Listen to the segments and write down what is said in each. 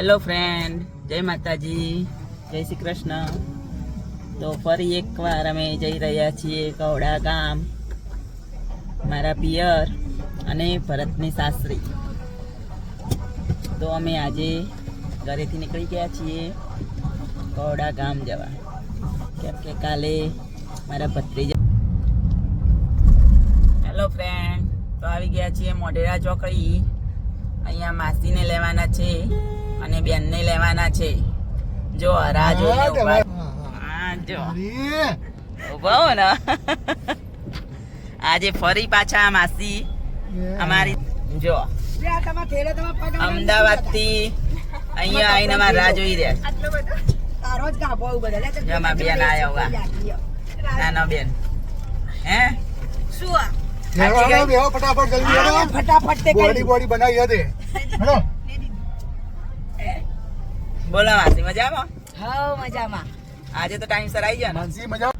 Hello friend જય માતાજી. જય શ્રી કૃષ્ણ. તો ફરી એકવાર અમે જઈ રહ્યા છીએ કવડા ગામ. મારા પિયર અને ભરતની સાસરી. તો અમે આજે ઘરેથી નીકળી ગયા છીએ કવડા ગામ જવા. કેમ કે કાલે મારા ભત્રીજા હેલો ફ્રેન્ડ તો આવી ગયા છીએ મોઢેરા ચોકડી. અહીંયા માસીને લેવાના છે અને બેનને લેવાના છે. જો હરા જોઈને ઊભા હા જો. ઊભા હો ને. આજે ફરી પાછા માસી. અમારી જો. અમદાવાદથી અહીંયા આવીને અમારે રાહ જોઈ રહ્યા. બેન આવ્યા હોગા નાનો બેન. હે? ફટાફટ જલ્દી. ફટાફટ બોડી બોડી બનાવી હતી. હેડો. બોલો માસી મજામાં? હા મજામાં. આજે તો ટાઈમ સર આવી ગયા ને. માનસી મજા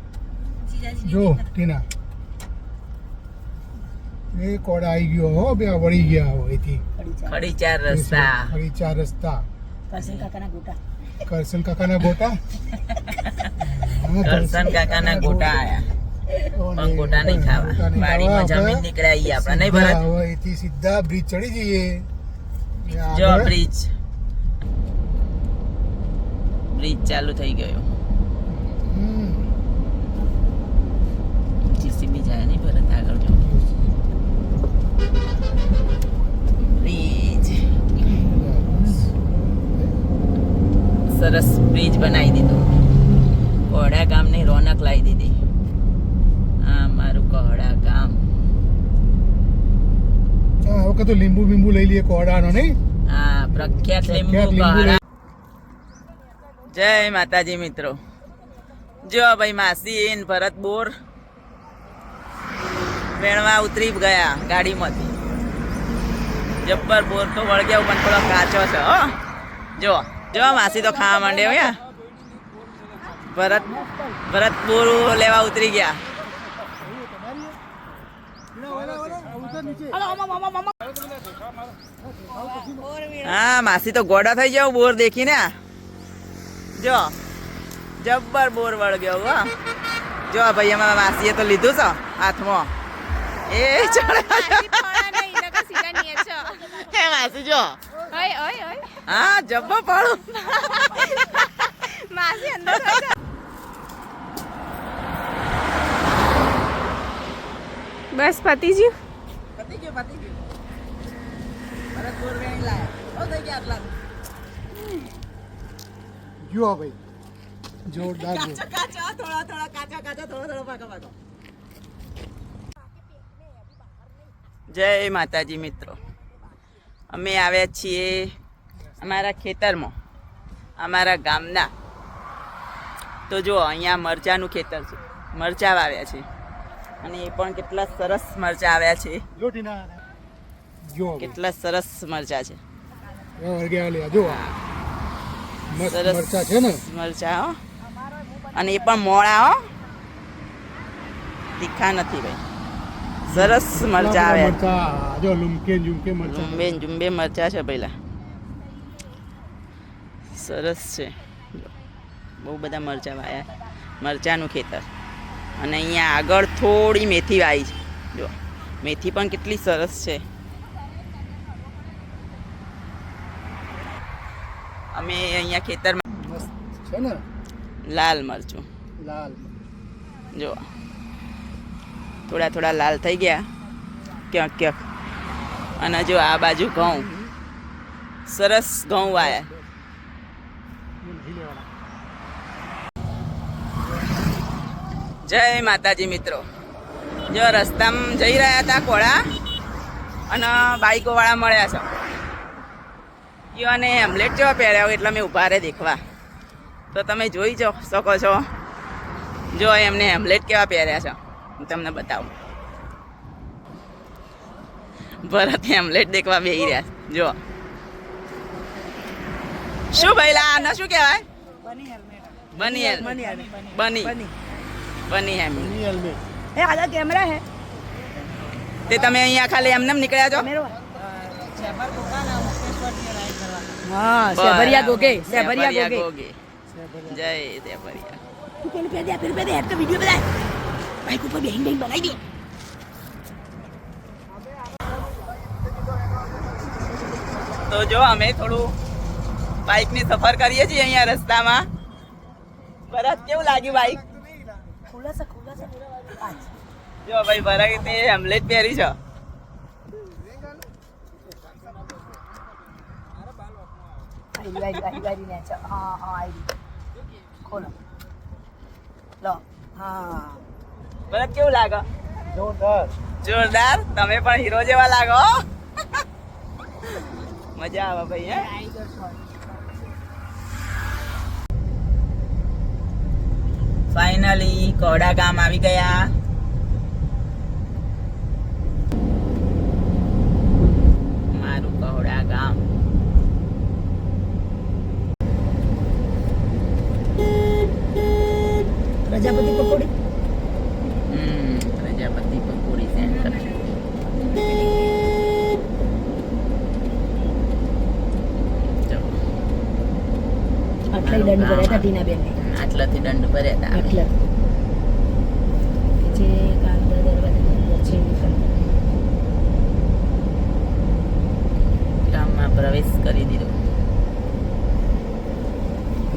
જો ટીના. એ કોડા આવી ગયો હો બે વળી ગયા હોયથી ખડી ચાર રસ્તા. ખડી ચાર રસ્તા. કરસન કાકાના ગોટા. કરસન કાકાના ગોટા? કરસન કાકાના ગોટા આયા. પણ ગોટા નહીં ખાવા. વાડીમાં જમીન નીકળ્યા આપણે. નહીં ભરત? એથી સીધા બ્રિજ ચડી જઈએ. જો બ્રિજ બ્રિજ ચાલુ થઈ ગયો હમ. જીસીબી જાય નહીં ભરત આગળ જો બ્રિજ સરસ બ્રિજ બનાવી દીધો કોહડા ગામની રોનક લાવી દીધી આ મારું કોહડા ગામ આ વખત તો લીંબુ બીંબુ લઈ લઈએ કોડાનો નહીં? હા પ્રખ્યાત લીંબુ જય માતાજી મિત્રો. જો ભાઈ માસી ને ભરત બોર વેણવા ઉતરી ગયા ગાડીમાંથી. જબ્બર બોર તો વળગ્યા પણ થોડો કાચો છે હો. જો જો માસી તો ખાવા માંડે ભરત ભરત બોર લેવા ઉતરી ગયા. હા, માસી તો ગોડા થઈ જાવ બોર દેખીને. જો, જબ્બર બોર વળગ્યો હા જો, ભાઈ, અમારા માસીએ તો લીધું છે હાથમાં. એ ચડે. માસી, જો. હા, જબ્બર પડું. બસ, પતિજી. પતી ગયું પતી ગયું. ભરત બોર વેણી લાયા. થઈ ગયા આટલા. જુઓ ભાઈ. જોરદાર કાચા કાચા થોડા થોડા કાચા કાચા થોડો થોડો પાકો પાકો જય માતાજી મિત્રો. અમે આવ્યા છીએ અમારા ખેતરમાં અમારા ગામના. તો જો અહીંયા મરચાનું ખેતર છે. મરચા વાવ્યા છે. અને એ પણ કેટલા સરસ મરચા આવ્યા છે. કેટલા સરસ મરચા છે. સરસ મરચા છે ને. મરચા હો. અને એ પણ મોળા હો. તીખા નથી ભાઈ. સરસ મરચા આવ્યા. જો લુમકે જુમકે મરચા. ને જુંબે મરચા છે પેલા સરસ છે. બહુ બધા મરચા વાયા. મરચાનું ખેતર. અને અહીંયા આગળ થોડી મેથી વાવી છે. જો મેથી પણ કેટલી સરસ છે. અમે અહીંયા ખેતરમાં છે ને? લાલ મરચું. લાલ જો થોડા થોડા લાલ થઈ ગયા. ક્યાંક ક્યાંક. અને જો આ બાજુ ઘઉં. સરસ ઘઉં વાયા. જય માતાજી મિત્રો. જો રસ્તામાં જઈ રહ્યા હતા કોળા અને બાઈકોવાળા મળ્યા છે. યો અને હેમલેટ જેવા પહેર્યા હોય એટલે મેં ઊભા રહે દેખવા. તો તમે જોઈ જો શકો છો. જો એમને હેમલેટ કેવા પહેર્યા છે. હું તમને બતાવું. ભરત હેમલેટ દેખવા બેહી રહ્યા છે. જો. શું ભઈલા આને શું કહેવાય? બની બની. બની. બની હેમી એ આધા કેમેરા હે. તે તમે અહીંયા ખાલી એમનેમ નીકળ્યા છો? હા. સેબરિયા ગોગે સેબરિયા ગોગે. જય સેબરિયા તું પેલું કહી દે પેલું કહી દે તો વીડિયો બધા બાઈક ઉપર બેહીન બેહીન બનાવી દે. તો જો અમે થોડું બાઇકની સફર કરીએ છીએ અહીંયા રસ્તામાં. બરાબર કેવું લાગ્યું બાઇક ખુલ્લા છે ખુલ્લા છે જો ભાઈ ભરત તે હેમલેટ પહેરી છો. આઈ આઈ આઈ આઈ ને છે હા હા આઈ ખોલો. લો. હા. ભરત કેવું લાગે? જોરદાર. જોરદાર? તમે પણ હીરો જેવા લાગો મજા આવે ભાઈ હે? ફાઇનલી કોડા ગામ આવી ગયા મારું કોડા ગામ પ્રજાપતિ પકોડી હમ પ્રજાપતિ પકોડી સેન્ટર ચલો આટલા દંડ ભર્યા હતા ટીના બેન આટલાથી દંડ ભર્યા હતા આટલા જે કાંદા દરવાજા છે ગામમાં પ્રવેશ કરી દીધો.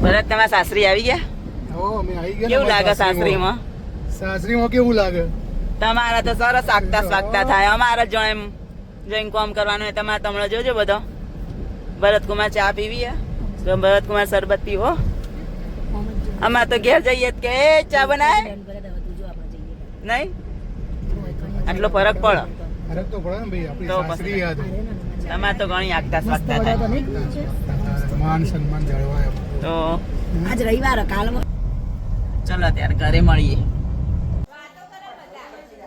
ભરત તમારા સાસરી આવી ગયા? હો અમે આવી ગયા કેવું લાગે સાસરીમાં. કેવું લાગે? તમારા તો સરસ આગતા સ્વાગતા થાય. અમારા જો એમ જઈને કોમ કરવાનું હોય તમારે તમને જોજો બધો. ભરતકુમાર ચા પીવી તો ભરતકુમાર શરબત પીવો. અમાર તો ઘેર જઈએ કે "એ, ચા બનાય. નહીં? આટલો ફરક પડે. ફરક તો પડે ને ભાઈ આપણી સાસરી યાદ તમારે તો ઘણી આગતા સ્વાગતા થાય છે માન સન્માન જળવાય. તો આજ રવિવાર કાલ ચલો ત્યારે ઘરે મળીએ.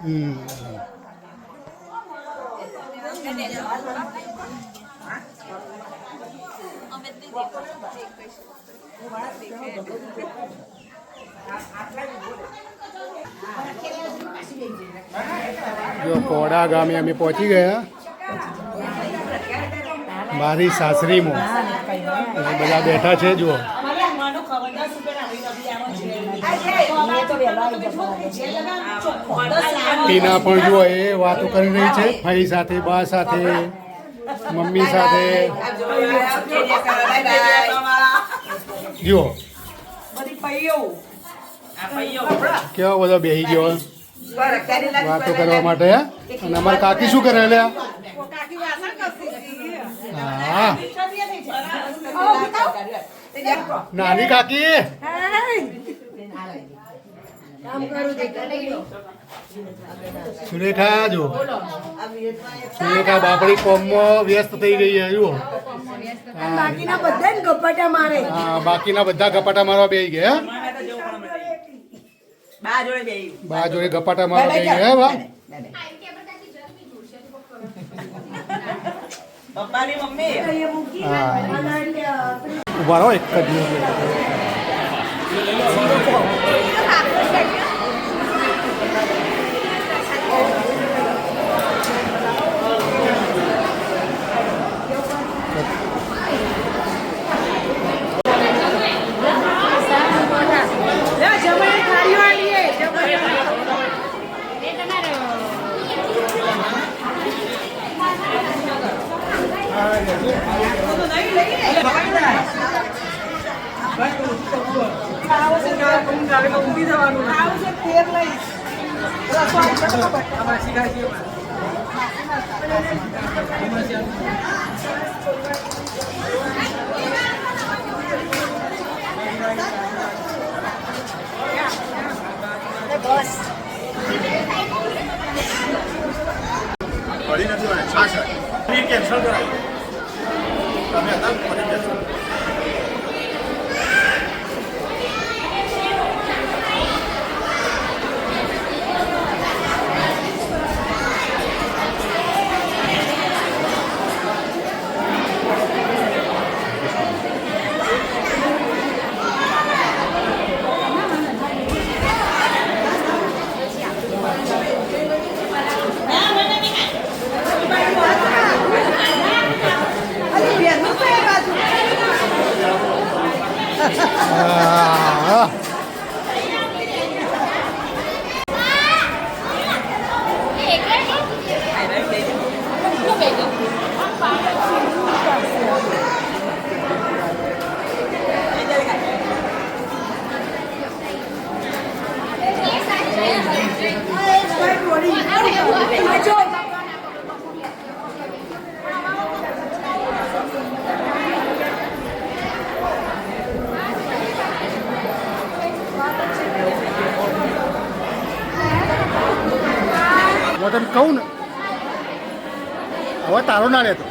હમ. જો કોડા ગામે અમે પહોંચી ગયા. મારી સાસરીમાં. બધા બેઠા છે, જુઓ. ટીના પણ જુઓ, એ વાતો કરી રહી છે, ભાઈ સાથે, બા સાથે, મમ્મી સાથે. જુઓ. કેવા બધા બેહી ગયો વાતો કરવા માટે? અને અમારા કાકી શું કરે લ્યા? નાની કાકી. સુરેખા જો. સુરેખા બાપડી કોમમાં વ્યસ્ત થઈ ગઈ છે જુઓ. બાકીના બધાને ગપ્પાટા મારે. હા બાકીના બધા ગપાટા મારવા બે ગયા બા જોડે બેહી. બા જોડે ગપાટા મારવા બેહી ગયા બા? પપ્પાની મમ્મી? હા. ઊભા રહો એક જ મિનિટ. પડી નથી મને. છાસઠ ફી કેન્સલ કરાવી તમે હતા કેન્સલ તને કહું ને? હવે તારો ના રહેતો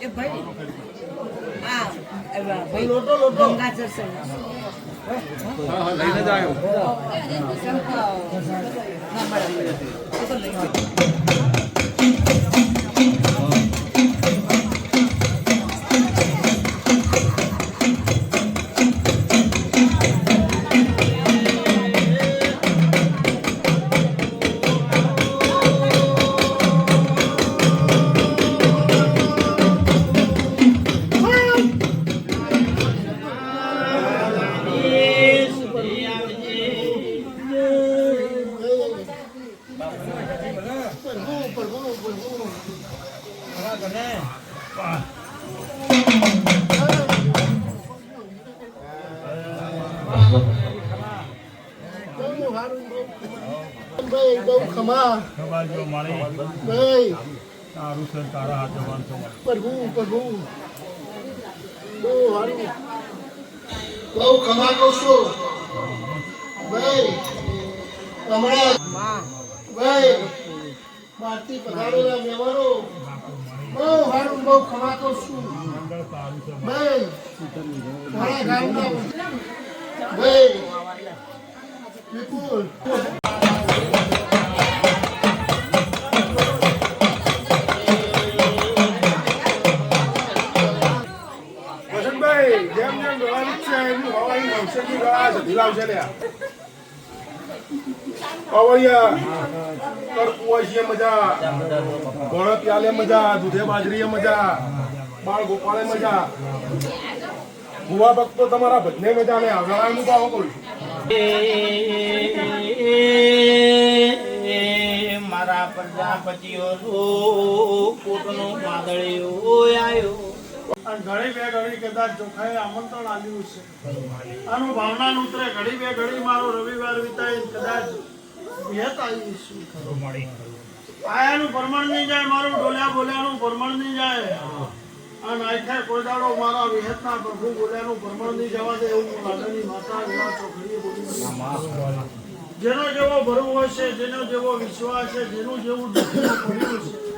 એ ભાઈ આ ભાઈ ગંગાજળ હા લઈને જ આવ્યો ભાઈ બહુ સારું બહુ ખમા કહું છું ભાઈ હમણાં ભાઈ બહારથી પધારેલા મહેમાનો બહુ સારું બહુ ખવાતો છું. ભાઈ મારા ગામના ભાઈ વિપુલ વસંતભાઈ, જેમ જેમ વેળાની છે એમ હવાની નવસેની વેળા જતી લાવશે લે અવળિયા કરપુઆ છે મજા. ગોળ પ્યાલે મજા દૂધે બાજરીએ મજા બાળ ગોપાળે મજા. ભુવા ભક્તો તમારા ભજને મજા ને વેળાનું તો આવું કરું મારા પ્રજાપતિઓ કોટનો માદળીઓ આવ્યો ઘડી બે ઘડી કદાચ જોખાએ આમંત્રણ આવ્યું છે. આનું ભાવના ઉતરે ઘડી બે ઘડી મારો રવિવાર વિતાય કદાચ છું. જેનો જેવો ભરવો હશે જેનો જેવો વિશ્વાસ છે જેનું જેવું છે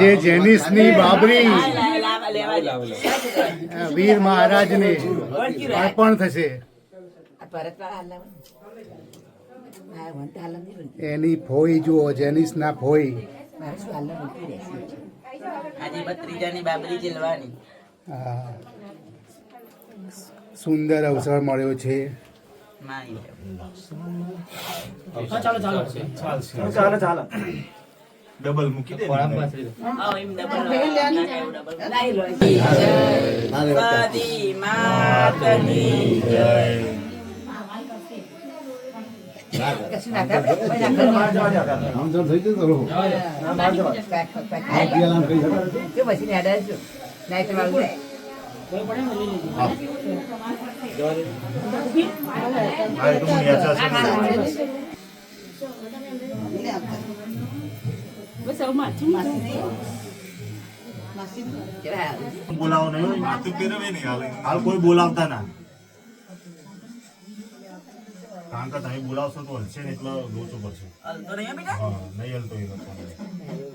આજે જેનિસની બાબરી. વીર મહારાજને અર્પણ થશે. એની ફોઈ જુઓ જેનિસના ફોઈ. સુંદર અવસર મળ્યો છે. માની ડબલ મૂકી દે આવ એમ ડબલ ના એવું ડબલ સદી માતની જય. બોલાવો નહીં હાલ કોઈ બોલાવતા ના. કારણ કે તમે બોલાવશો તો હલશે ને એટલે લોચો પડશે. નહીં હલતો એ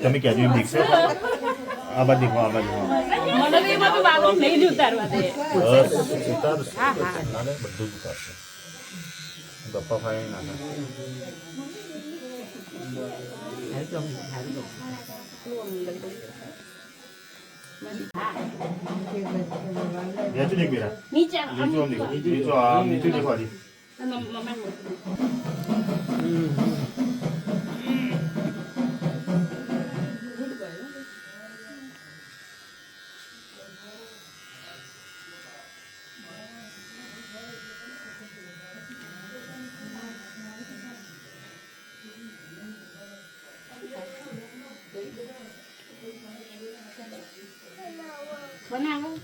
તમે કહેજો એમ દીખશે આ બાજુ દીખો આ બાજુ હા. બસ ઉતારશે. નાને બધું જ ઉતારશે. ગપ્પા ફાઈ નાખે નીચે દેખ બેટા નીચે નીચે નીચે આમ નીચે દેખો આજી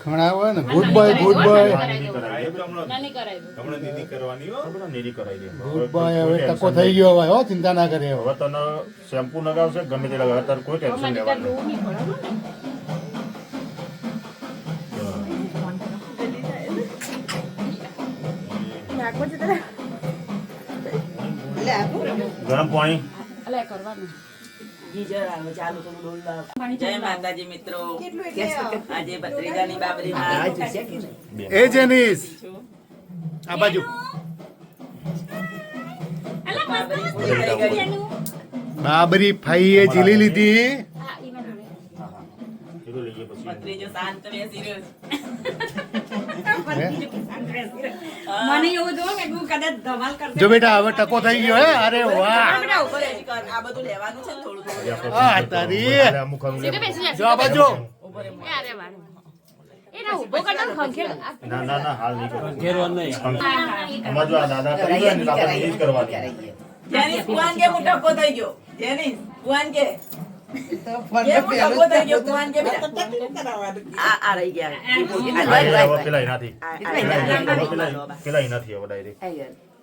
ખણાવો ને ગુડ બાય ગુડ બાય કરવાની ગુડ બાય હવે ટકો થઈ ગયો હવે હો ચિંતા ના કરે હવે. તને શેમ્પુ લગાવશે ગમે તે લગાવે. તારે કોઈ ટેન્શન લેવાનું ગરમ પાણી. ગીઝર આવે ચાલુ થોડું ડોલ જય માતાજી મિત્રો. આજે ભત્રીજાની બાબરીમાં એ જેનિસ આ બાજુ. બાબરી ફાઈએ ઝીલી લીધી. લઈએ શાંત બેસી રહ્યો મને એવું જો કે તું કદાચ ધમાલ કરશે. જો બેટા હવે ટકો થઈ ગયો હે? અરે વાહ. બેટા ઊભો આ બધું લેવાનું છે ને થોડું થોડું લેવાનું. આ તારી. અરે અમુક ખરું લે. જો આ ના ના ના હાલ નહીં. કરવાનું. આમાં જો દાદા કરી. દે ને આપણે નીતિ જ કરવાની. જેનિસ કુવાન કે હું ટકો થઈ ગયો. જેની કુવાન કે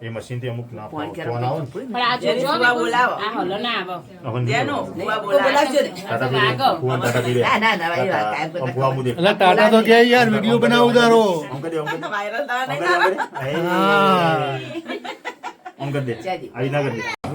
કે મશીનથી અમુક ના ફોન કે બેટા આ હવે પેલા આ- હલો એ ના ફોન આવે બોલાવો બોલાવજો ને ટાટા તો કે યાર વીડિયો બનાવું તારો આમ કરી દે આમ કરી દે. વાયરલ થવા નહીં કરી દે, આમ કરી દે આવી ના કરી દે